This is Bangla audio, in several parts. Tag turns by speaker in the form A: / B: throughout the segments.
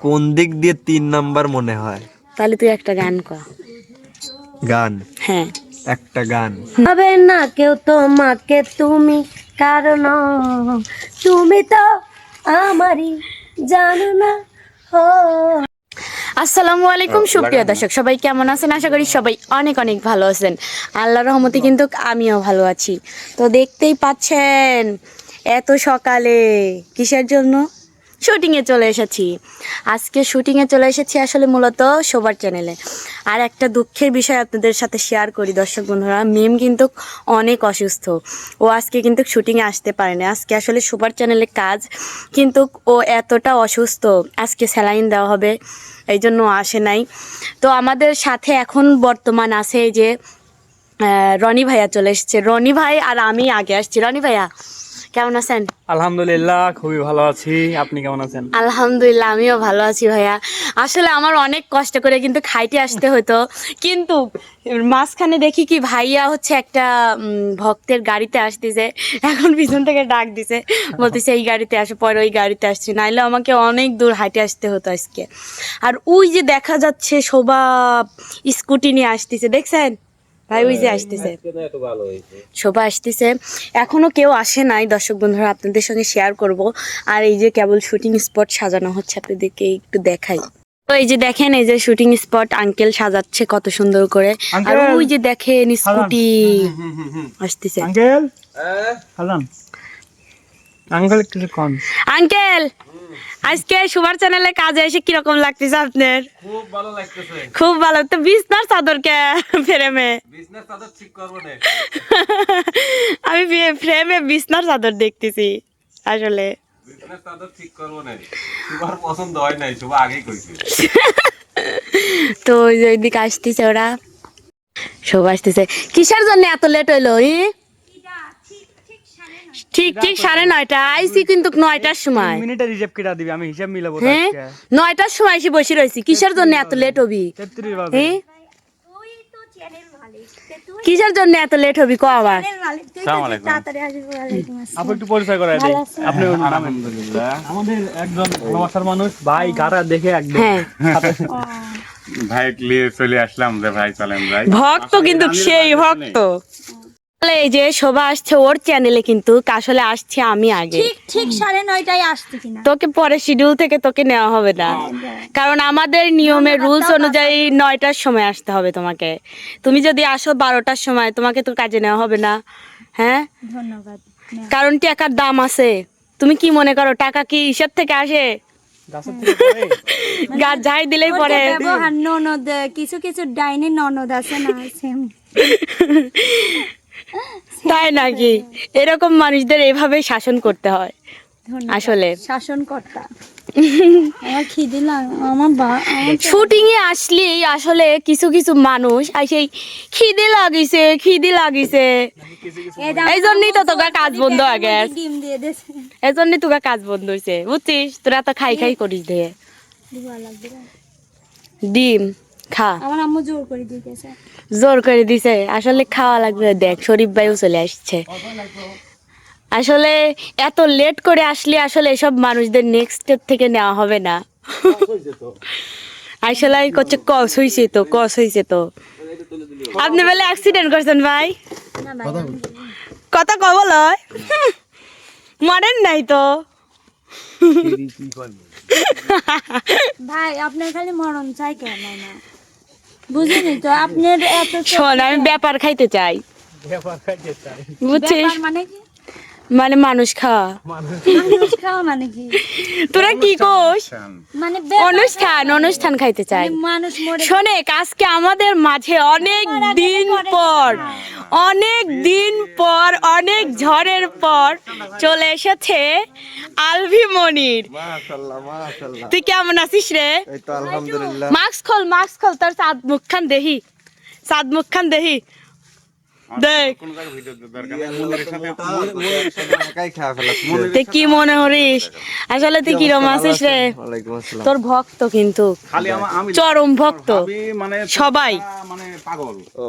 A: কোন দিক দিয়ে তিন নাম্বার মনে হয়?
B: তাহলে তুই একটা গান কর
A: গান?
B: হ্যাঁ।
A: একটা গান।
B: হবে না কেউ তোমাকে তুমি কারণ তুমি তো আমারই জানো না। ও। আসসালামু আলাইকুম সুপ্রিয় দর্শক সবাই কেমন আছেন? আশা করি সবাই অনেক অনেক ভালো আছেন। আল্লাহর রহমতে কিন্তু আমিও ভালো আছি। তো দেখতেই পাচ্ছেন এত সকালে কিসের জন্য? শুটিংয়ে চলে এসেছি। আজকে শুটিংয়ে চলে এসেছি আসলে মূলত সবার চ্যানেলে আর একটা দুঃখের বিষয় আপনাদের সাথে শেয়ার করি দর্শক বন্ধুরা, মিম কিন্তু অনেক অসুস্থ। ও আজকে কিন্তু শুটিংয়ে আসতে পারেনি আজকে আসলে সবার চ্যানেলে কাজ কিন্তু ও এতটা অসুস্থ। আজকে স্যালাইন দেওয়া হবে, এই জন্য আসে নাই। তো আমাদের সাথে এখন বর্তমান আছে যে রনি ভাইয়া চলে এসছে। রনি ভাই আর আমি আগে আসছি। রনি ভাইয়া? কেমন আছেন?
C: আলহামদুলিল্লাহ খুবই ভালো আছি। আপনি কেমন আছেন?
B: আলহামদুলিল্লাহ আমিও ভালো আছি ভাইয়া। আসলে আমার অনেক কষ্ট করে কিন্তু খাইতে আসতে হতো। কিন্তু মাঝখানে দেখি কি ভাইয়া হচ্ছে একটা ভক্তের গাড়িতে আসতেছে। এখন পিছন থেকে ডাক দিছে। বলতেছে এই গাড়িতে আসো পরে ওই গাড়িতে আসছি। নাইলে আমাকে অনেক দূর হাইটে আসতে হতো আজকে। আর ওই যে দেখা যাচ্ছে শোভা স্কুটি নিয়ে আসতেছে। দেখছেন? ভাই ওই যে আসতেছে। শোভা আসতেছে। এখনও কেউ আসে নাই দর্শক বন্ধুরা আপনাদের সঙ্গে শেয়ার করব। আর এই যে কেবল শুটিং স্পট সাজানো হচ্ছে আপনাদেরকে একটু দেখাই। তো এই যে দেখেন এই যে শুটিং স্পট আঙ্কেল সাজাচ্ছে কত সুন্দর করে। আর ওই যে দেখেন স্কুটি আসতেছে।
C: আঙ্কেল আঙ্কেল
B: আঙ্কেল আজকে সুভার চ্যানেলে কাজে এসে কীরকম লাগতেছে আপনার?
A: খুব ভালো লাগতেছে।
B: খুব ভালো। তো বিছনার চাদরকে ফ্রেমে।
A: বিজনেস তাদের ঠিক করব না।
B: আমি ফ্রেমে বিছনার চাদর দেখতেছি আসলে।
A: বিজনেস তাদের ঠিক করব না। তোমার পছন্দ হয় নাই আগেই কইছে।
B: তো ওই যে ওইদিকে আসতেছে ওরা। সব আসতেছে। কিসের জন্য এত লেট হইল ই? ঠিক ঠিক সাড়ে নয়টা আইসি কিন্তু নয়টার সময়।
C: মিনিটে রিজেক্ট কেটে দিবি? আমি হিসাব মিলাবো
B: হ্যাঁ? নয়টার সময় এসে বসে রয়েছি। কিসের জন্য এত লেট হবি? হ্যাঁ? কিসের জন্য এত লেট হবি? ক আবার।
C: আপু একটু পরিচয় করাই দেই। আপনি আলহামদুলিল্লাহ। আমাদের একজন ভালোবাসার মানুষ ভাই দেখে একদম
B: হ্যাঁ।
D: ভাই নিয়ে চলে আসলাম যে ভাই চলেন ভাই।
B: ভক্ত কিন্তু সেই ভক্ত। এই যে শোভা আসছে ওর চ্যানেলে কিন্তু আসলে আসছে আমি আগে।
E: ঠিক সাড়ে নয়টায় আসতে কিনা?
B: তোকে পরে শিডিউল থেকে তোকে নেওয়া হবে না। কারণ আমাদের নিয়মের রুলস অনুযায়ী নয়টার সময় আসতে হবে তোমাকে। তুমি যদি আসো বারোটার সময় তোমাকে তো কাজে নেওয়া হবে না। হ্যাঁ?
E: ধন্যবাদ।
B: কারণ টাকার দাম আছে। তুমি কি মনে করো টাকা কি হিসাব থেকে আসে? গাছ যাই দিলেই পরে
E: ননদ কিছু কিছু ডাইনি ননদ আছে না
B: তাই নাকি? এরকম মানুষদের এভাবে শাসন করতে হয় আসলে।
E: শাসনকর্তা।
B: শুটিং এ আসলেই আসলে কিছু কিছু মানুষ আর সেই খিদে লাগিছে খিদে লাগিছে।
E: এই
B: জন্যই তো তোকে কাজ বন্ধ হয়ে গেছে।
E: ডিম দিয়ে দিয়েছে
B: এই জন্যই তোকে কাজ বন্ধ হয়েছে বুঝছিস? তোরা তো খাই খাই করিস দিয়ে। ডিম। খা।
E: আমার আম্মু জোর করে দিতেছে
B: জোর করে দিছে। আসলে খাওয়া লাগবে। দেখ শরীফ ভাইও চলে আসছে। আসলে এত লেট করে আসলে আসলে এসব মানুষদের নেক্সট থেকে নেওয়া হবে না। আসলে করছে কস হয়েছে তো কস হয়েছে তো। আপনি বলে অ্যাক্সিডেন্ট করছেন ভাই?
E: ভাই
B: কথা কবল হয় মরেন নাই তো।
E: ভাই আপনার খালি মরণ চাই কেন না? বুঝিনি তো আপনার এত
B: শোন আমি ব্যাপার খাইতে চাই।
C: ব্যাপার খাইতে চাই।
B: বুঝছিস?
E: মানে কি?
B: মানে মানুষ খাওয়া
E: মানুষ খাওয়া মানে কি?
B: তোরা কি কোস?
E: মানে
B: অনুষ্ঠান অনুষ্ঠান খাইতে চাই।
E: মানে মানুষ
B: শোনে আজকে আমাদের মাঝে অনেক দিন পর অনেক দিন পর অনেক ঝড়ের পর চলে এসেছে আলভি মনির। তুই কেমন আছিস রে? মাস্ক খোল মাস্ক খোল তোর সাদ মুখ খান দেহি। সাদ মুখখান দেহি। দেখ।
D: কোনো জায়গায় ভিডিও দরকার নেই মনিরের সাথে
F: একাই খাওয়া ফেলাচ্ছি
B: তুই কি মনে করিস? আসলে তুই কিরম আছিস রে? তোর ভক্ত কিন্তু। চরম ভক্ত।
D: মানে
B: সবাই।
D: মানে পাগল।
F: ও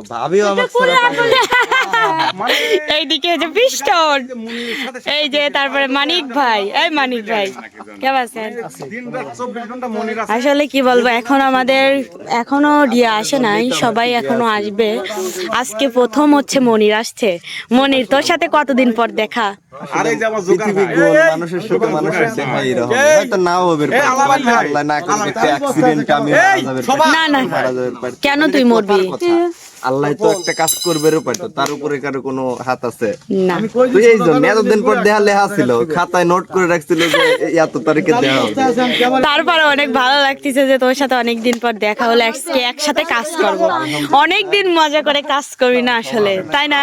B: এইদিকে যে পিস্টন। এই যে তারপরে মানিক ভাই। এই মানিক ভাই কেমন আছেন?
D: দিন রাত চব্বিশ ঘণ্টা মনির
B: আসলে কি বলব এখন আমাদের এখনও রিয়া আসে নাই সবাই এখনও আসবে। আজকে প্রথম হচ্ছে মনির আসছে। মনির তোর সাথে কতদিন পর দেখা?
D: আরে যে আমার
F: পৃথিবী গোল মানুষের সুখে মানুষের দেখা এরকম। হয়তো নাও হবে
D: এই আলামিন ভাই।
F: আল্লাহ না করবে অ্যাক্সিডেন্ট আমি
B: না না।
F: মারা যাবে পারে।
B: কেন তুই মরবি?
F: আল্লাহ তো একটা কাজ করবে পারতো তার উপরে কারও কোনো হাত আছে? তুই এই জন্য এতদিন পর দেহা লেহা ছিল খাতায় নোট করে রাখছিল যে এত তারিখে দেহা হবে।
B: তারপরে অনেক ভালো লাগতেছে যে তোর সাথে অনেক দিন পর দেখা হলো আজকে একসাথে কাজ করব। অনেক দিন মজা করে কাজ করি না আসলে তাই না?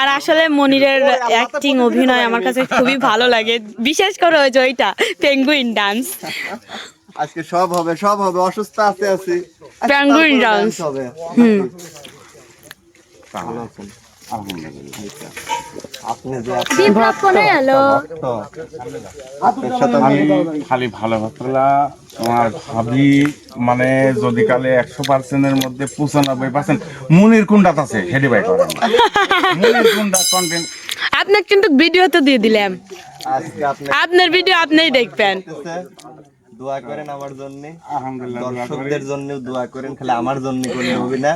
B: আর আসলে মনিরের অ্যাক্টিং অভিনয় আমার কাছে খুবই ভালো লাগে। বিশেষ করে ওই যে ওইটা পেঙ্গুইন ডান্স
F: আজকে সব হবে সব হবে অসুস্থ আছে আছি
B: dance।
F: dance হবে।
B: হুম।
F: আপনি
D: খালি ভাবি মানে যদি কালে একশো পার্সেন্টের মধ্যে পঁচানব্বই পার্সেন্ট মনির কুন্ডাত আছে হেডি বাই করেন। মনির কুন্ডা কন্টেন্ট
B: আপনার কিন্তু ভিডিও তো দিয়ে দিলাম। আপনার ভিডিও আপনিই দেখবেন।
F: দোয়া করেন আমার জন্য।
D: আলহামদুলিল্লাহ
F: দর্শকদের জন্যও দোয়া করেন খালি আমার জন্য করলে হবে না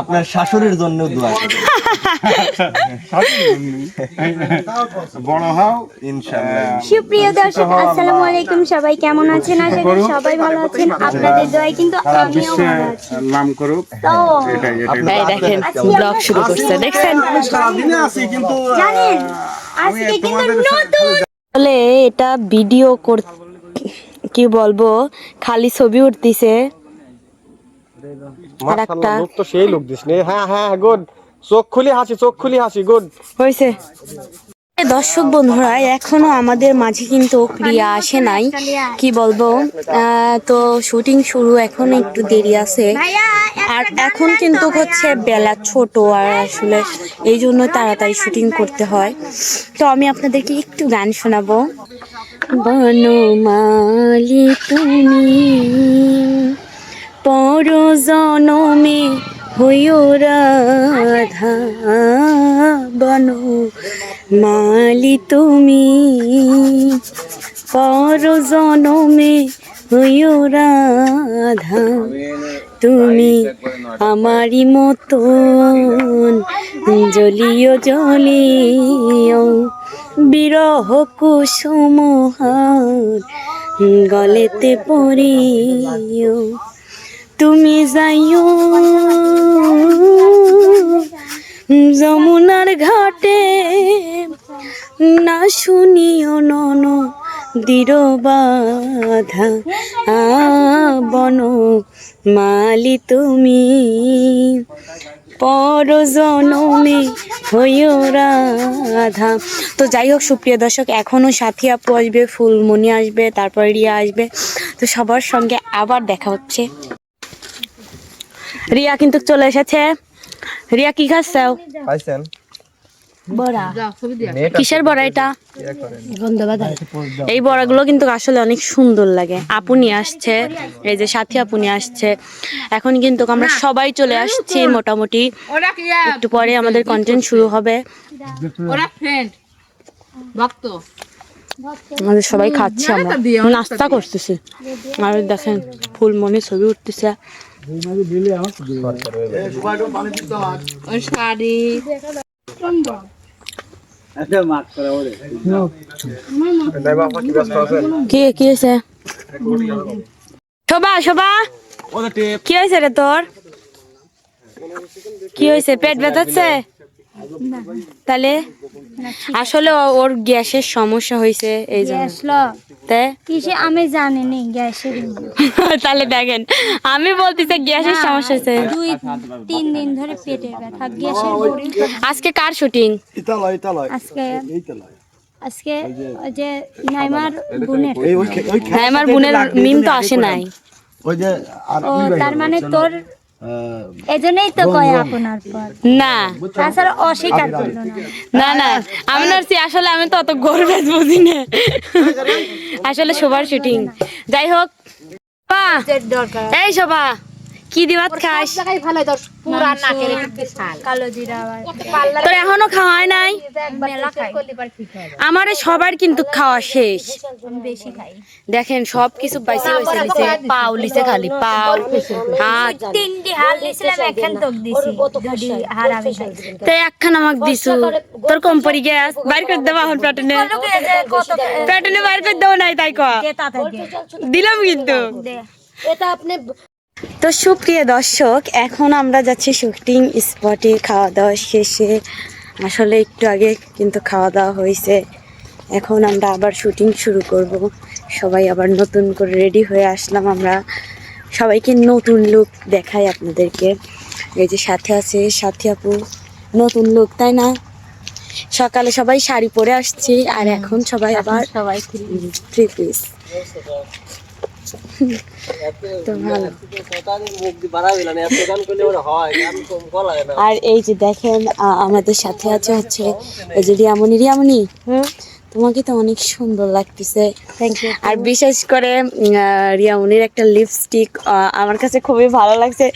F: আপনার শাশুড়ির জন্যও দোয়া করেন।
D: বড় হও।
F: ইনশাআল্লাহ।
E: সুপ্রিয় দর্শক আসসালামু আলাইকুম সবাই কেমন আছেন? আশা করি সবাই ভালো আছেন। আপনাদের দোয়ায় কিন্তু আমিও ভালো আছি।
D: নাম করুক। এটাই এটাই
B: দেখেন ব্লগ শুরু করছে। দেখছেন?
D: সারাদিনে আছি কিন্তু
E: জানেন আজকে কিন্তু নতুন।
B: বলে এটা ভিডিও কর কি বলব খালি ছবি উঠতিছে। একটা
G: লোক তো সেই লোক দিস হ্যাঁ হ্যাঁ গুড চোখ খুলি হাসি চোখ খুলি হাসি গুড
B: হয়েছে দর্শক বন্ধুরা এখনও আমাদের মাঝে কিন্তু ক্রিয়া আসে নাই। কি বলব তো শুটিং শুরু এখন একটু দেরি আছে। আর এখন কিন্তু হচ্ছে বেলা ছোট আর আসলে এই জন্য তাড়াতাড়ি শুটিং করতে হয়। তো আমি আপনাদেরকে একটু গান শোনাবো। বনমালি তুমি। পর জনমে হইও রাধা বন মালি তুমি। পর জনমে হইও রাধা তুমি। আমারই মতন জলিও জলিও বিরহ কুসুমহার গলেতে পড়িও। তুমি যাইও, যমুনার ঘাটে না শুনিও নন দৃঢ় বাধা। বন মালি তুমি পর জনমে হইও রাধা। তো যাই হোক, সুপ্রিয় দর্শক এখনও সাথী আপু আসবে, ফুলমণি আসবে, তারপর রিয়া আসবে। তো সবার সঙ্গে আবার দেখা হচ্ছে। রিয়া কিন্তু চলে এসেছে। রিয়া, কি খাচ্ছে?
F: পাইছেন।
B: বড়া। কিসের বড়া এটা? এই বড়াগুলো কিন্তু আসলে অনেক সুন্দর লাগে। আপু নিয়ে আসছে এই যে সাথী আপু নিয়ে আসছে। এখন কিন্তু আমরা সবাই চলে আসছি মোটামুটি। একটু পরে আমাদের কন্টেন্ট শুরু হবে।
H: ভক্ত।
B: আমাদের সবাই খাচ্ছি আমরা। নাস্তা করতেছি। আর দেখেন ফুলমনি ছবি উঠতেছে।
H: শাড়ি।
B: কি কি হয়েছে? শোভা শোভা। কি হয়েছে রে তোর? কি হয়েছে? পেট ব্যথাচ্ছে? তাহলে? আসলে ও- ওর গ্যাসের সমস্যা হয়েছে এই জন্য। তে?
E: কিসে? আমি জানি নি গ্যাসের
B: তাহলে দেখেন আমি বলতেছি গ্যাসের সমস্যা হয়েছে।
E: দুই তিন দিন ধরে পেটে ব্যথা। গ্যাসের
B: আজকে কার শুটিং?
F: ইতালয় ইতালয়।
E: আজকে আজকে ওই যে নাইমার বোনের।
B: আমার বোনের মিম তো আসে নাই।
F: ওই যে আর
E: তার মানে তোর এজন্যই তো কয় আপনার পর।
B: না।
E: তাছাড়া অস্বীকার করল না।
B: না না আমি নার্সি আসলে আমি তো অত গর্বেজ বুঝি না। আসলে শোভার শুটিং। যাই হোক এই শোভা। কি দিবাত খাস?
H: ভালো তোর পুরা নাকে রেখে শাল
E: কালো জিরা
B: তোর এখনও খাওয়াই নাই? আমারে সবার কিন্তু খাওয়া শেষ।
E: আমি বেশি খাই।
B: দেখেন সব কিছু পাইছে হয়েছে নিচে। পাও লিছে খালি পাও হাত
E: তিনটি হার দিয়েছিলাম একখান তোক দিছি। দুটি হার আমি
B: তে একখান আমাক দিছু। তোর কোম্পানি গ্যাস বাইর করে দেবা এখন প্যাটার্নে
E: কত
B: প্যাটার্নে বাইর করে দেবো নাই তাই কয়া। দিলাম কিন্তু।
E: দে।
B: তো সুপ্রিয় দর্শক এখন আমরা যাচ্ছি শুটিং স্পটে খাওয়া দাওয়া শেষে। আসলে একটু আগে কিন্তু খাওয়া দাওয়া হয়েছে। এখন আমরা আবার শুটিং শুরু করব। সবাই আবার নতুন করে রেডি হয়ে আসলাম আমরা। সবাইকে নতুন লুক দেখাই আপনাদেরকে। এই যে সাথে আছে সাথী আপু। নতুন লুক তাই না? সকালে সবাই শাড়ি পরে আসছি। আর এখন সবাই আবার
E: সবাই
B: থ্রি পিস তো ভালো আর এই যে দেখেন আমাদের সাথে আছে হচ্ছে এই যে রিয়ামণি। রিয়ামণি তোমাকে তো অনেক সুন্দর লাগতেছে। আর বিশেষ করে রিয়ামনির একটা লিপস্টিক আমার কাছে খুবই ভালো লাগছে।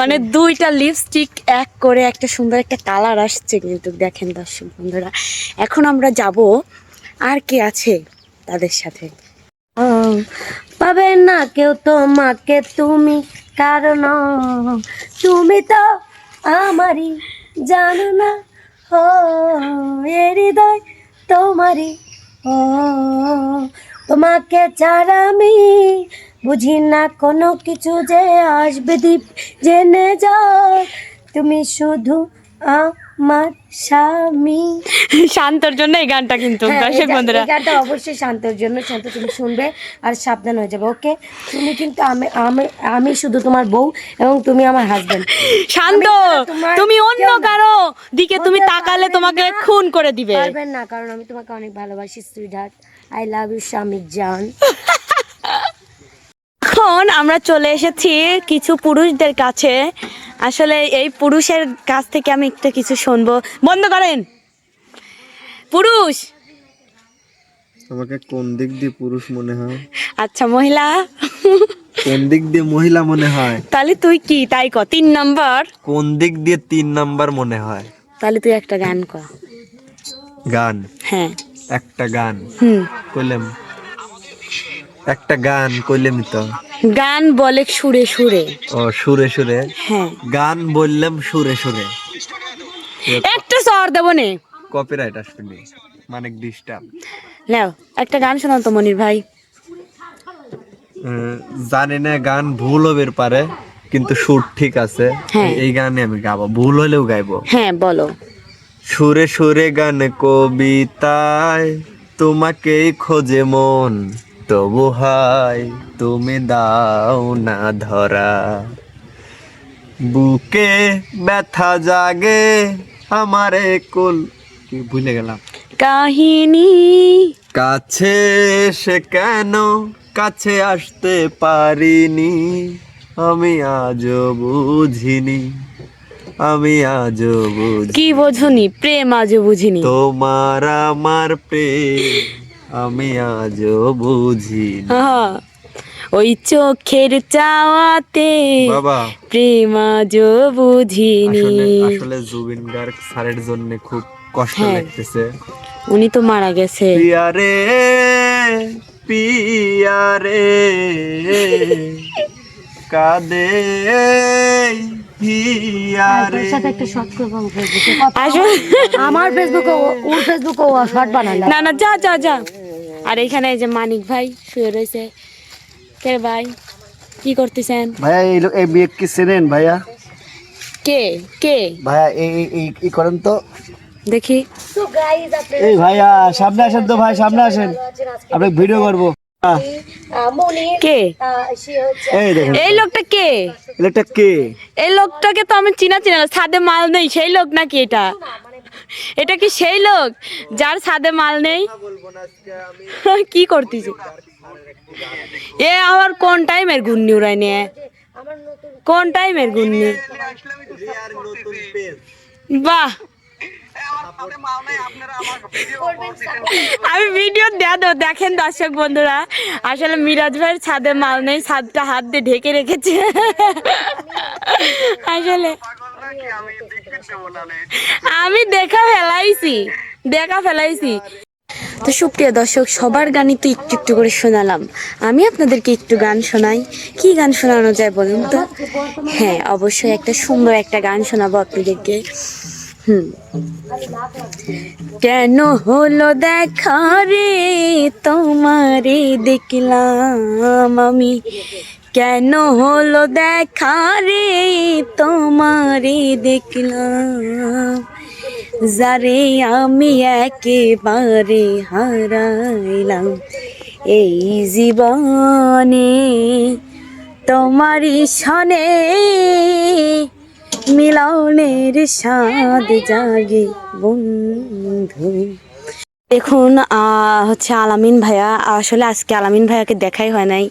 B: মানে দুইটা লিপস্টিক এক করে একটা সুন্দর একটা কালার আসছে কিন্তু দেখেন দর্শক বন্ধুরা। এখন আমরা যাব আর কে আছে তাদের সাথে?
I: পাবে না কেউ তোমাকে তুমি, কারণ তুমি তো আমারই জানো না। ও হৃদয় তোমারই। ও, তোমাকে ছাড়া আমি বুঝি না কোনো কিছু যে আসবে দ্বীপ জেনে যাও। তুমি শুধু আমার স্বামী।
B: শান্তর জন্য এই গানটা কিন্তু
I: হ্যাঁ,
B: দর্শক বন্ধুরা।
I: গানটা অবশ্যই শান্তর জন্য শান্ত তুমি শুনবে আর সাবধান হয়ে যাবে ওকে তুমি কিন্তু আমি আমি আমি শুধু তোমার বউ এবং তুমি আমার হাজবেন্ড
B: শান্ত তুমি অন্য কারও দিকে তুমি তাকালে তোমাকে খুন করে দিবে।
I: পারবেন না কারণ আমি তোমাকে অনেক ভালোবাসি sweetheart I love you স্বামী জান।
B: এখন আমরা চলে এসেছি কিছু পুরুষদের কাছে। আসলে এই পুরুষের কাছ থেকে আমি একটা কিছু শুনব। বন্ধ করেন। পুরুষ!
F: তোমাকে কোন দিক দিয়ে পুরুষ মনে হয়?
B: আচ্ছা মহিলা।
F: কোন দিক দিয়ে মহিলা মনে হয়?
B: তাহলে তুই কি? তাই ক তিন নাম্বার।
F: কোন দিক দিয়ে তিন নাম্বার মনে হয়?
B: তাহলে তুই একটা গান কর
F: গান?
B: হ্যাঁ।
F: একটা গান?
B: হুম।
F: কইলাম একটা গান কইলাম তো।
B: গান বলে সুরে সুরে।
F: ও সুরে সুরে?
B: হ্যাঁ।
F: গান বললাম সুরে সুরে।
B: একটা স্বর দেবো নে।
F: কপিরাইট আসবে নি। মানে ডিস্টার্ব
B: নাও একটা গান শোনাও তো মনির ভাই।
F: জানি না গান ভুল হবের পারে কিন্তু সুর ঠিক আছে।
B: হ্যাঁ।
F: এই গানে আমি গাবো। ভুল হলেও গাইবো।
B: হ্যাঁ বলো।
F: সুরে সুরে গান কবিতায় তোমাকেই খোঁজে মন। তবু হায় তুমি দাও না ধরা। বুকে ব্যথা জাগে আমারে কুল। কি ভুলে গেলাম।
B: কাহিনী।
F: কাছে সে কেন কাছে আসতে পারিনি? আমি আজও বুঝিনি। আমি আজ বুঝি
B: কি বোঝনি? প্রেম আজও বুঝিনি।
F: তোমার আমার প্রেম। আমি আজও বুঝিনি।
B: হ্যাঁ, ওই চোখের চাওয়াতে
F: বাবা।
B: প্রেম আজও বুঝিনি।
F: আসলে জুবিন গার্গ স্যারের জন্য খুব কষ্ট
B: হ্যাঁ।
F: লাগতেছে।
B: উনি তো মারা গেছে।
F: পিয়ারে পিয়ারে কাদে
I: আমার ফেসবুকে ওর ফেসবুকে ও শর্ট বানালে
B: না না যা যা যা। আর এখানে এই যে মানিক ভাই শুয়ে রয়েছে। কে ভাই? কি করতেছেন?
G: ভাইয়া এই এই বিয়ে কি চেনেন ভাইয়া?
B: কে? কে?
G: ভাইয়া এই এই- এই করেন তো।
B: দেখি।
G: এই ভাইয়া সামনে আসেন তো ভাই সামনে আসেন। আপনি ভিডিও করব।
B: কে?
G: এই
B: লোকটা কে?
G: এটা কে?
B: এই লোকটাকে তো আমি চিনা চিনা। ছাদে মাল নেই সেই লোক নাকি এটা? এটা কি সেই লোক যার ছাদে মাল নেই? কি করতেছি? এ আমার কোন টাইমের ঘূর্ণি উড়াই নিয়ে? কোন টাইমের গুন্নি বাহ। আমি ভিডিও দেয়া দেখেন দর্শক বন্ধুরা। আসলে মিরাজ ভাইয়ের ছাদে মাল নেই, ছাদটা হাত দিয়ে ঢেকে রেখেছে। আসলে আমি দেখা ফেলাইছি দেখা ফেলাইছি। তো সুপ্রিয় দর্শক, সবার গানই তো একটু একটু করে শোনালাম। আমি আপনাদেরকে একটু গান শোনাই। কি গান শোনানো যায় বলুন তো? হ্যাঁ অবশ্যই একটা সুন্দর একটা গান শোনাবো আপনাদেরকে। হুম। কেন হলো দেখা রে? তোমারে দেখলাম আমি। কেন হলো দেখা রে? তোমারে দেখলাম। যারে আমি একেবারে হারাইলাম এই জীবনে। তোমারই সনে মিলনের স্বাদ জাগে বন্ধু। দেখুন আহ, হচ্ছে আলামিন ভাইয়া আসলে আজকে আলামিন ভাইয়াকে দেখাই হয় নাই।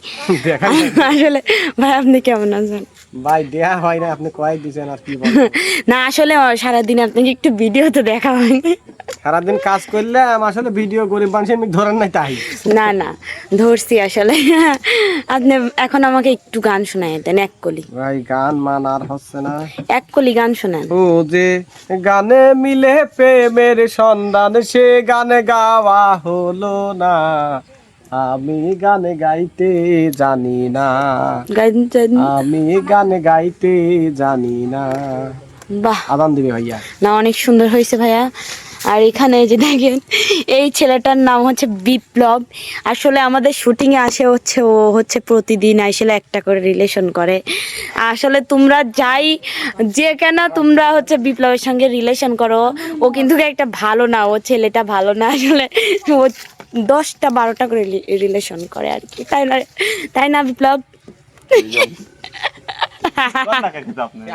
B: আসলে ভাই আপনি কেমন আছেন?
G: ভাই দেয়া হয় না আপনি কয়েক দিছেন আর কি
B: না আসলে সারাদিন আপনাকে একটু ভিডিও তো দেখা হয়নি।
G: সারাদিন কাজ করলে আসলে ভিডিও গরিব মানুষের আমি ধরেন নাই তাই।
B: না না ধরছি আসলে। আপনি এখন আমাকে একটু গান শোনায় দেন এক কলি।
G: ভাই গান মান আর হচ্ছে না।
B: এক কলি গান শোনান।
G: ও যে গানে মিলে প্রেমের সন্ধান সে গানে গাওয়া হলো না। আমি গানে গাইতে জানি না। আমি গানে গাইতে জানি না।
B: বাহ।
G: আদান দিবে ভাইয়া।
B: না অনেক সুন্দর হয়েছে ভাইয়া। আর এখানে যে দেখেন, এই ছেলেটার নাম হচ্ছে বিপ্লব। আসলে আমাদের শুটিংয়ে আসে হচ্ছে, ও হচ্ছে প্রতিদিন আসলে একটা করে রিলেশন করে। আসলে তোমরা যাই, যে কেন তোমরা হচ্ছে বিপ্লবের সঙ্গে রিলেশন করো, ও কিন্তু একটা ভালো না, ও ছেলেটা ভালো না। আসলে ও দশটা, বারোটা করে রিলেশন করে আর কি। তাই না তাই না বিপ্লব?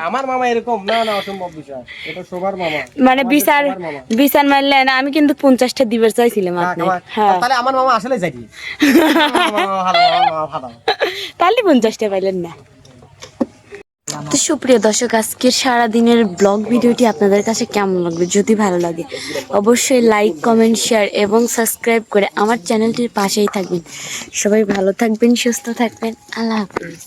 G: আমার মামা এরকম না না অসম্ভব বিষয়। এটা সবার মামা।
B: মানে বিচার বিচার মানলে আমি কিন্তু পঞ্চাশটা দিবার চাইছিলাম আপনি। হ্যাঁ।
G: তাহলে আমার মামা আসলে যাই
B: তাহলে পঞ্চাশটা পাইলেন না। তো সুপ্রিয় দর্শক আজকের সারা দিনের ব্লগ ভিডিওটি আপনাদের কাছে কেমন লাগবে যদি ভালো লাগে অবশ্যই লাইক কমেন্ট শেয়ার এবং সাবস্ক্রাইব করে আমার চ্যানেলটির পাশেই থাকবেন। সবাই ভালো থাকবেন সুস্থ থাকবেন। আল্লাহ হাফিজ।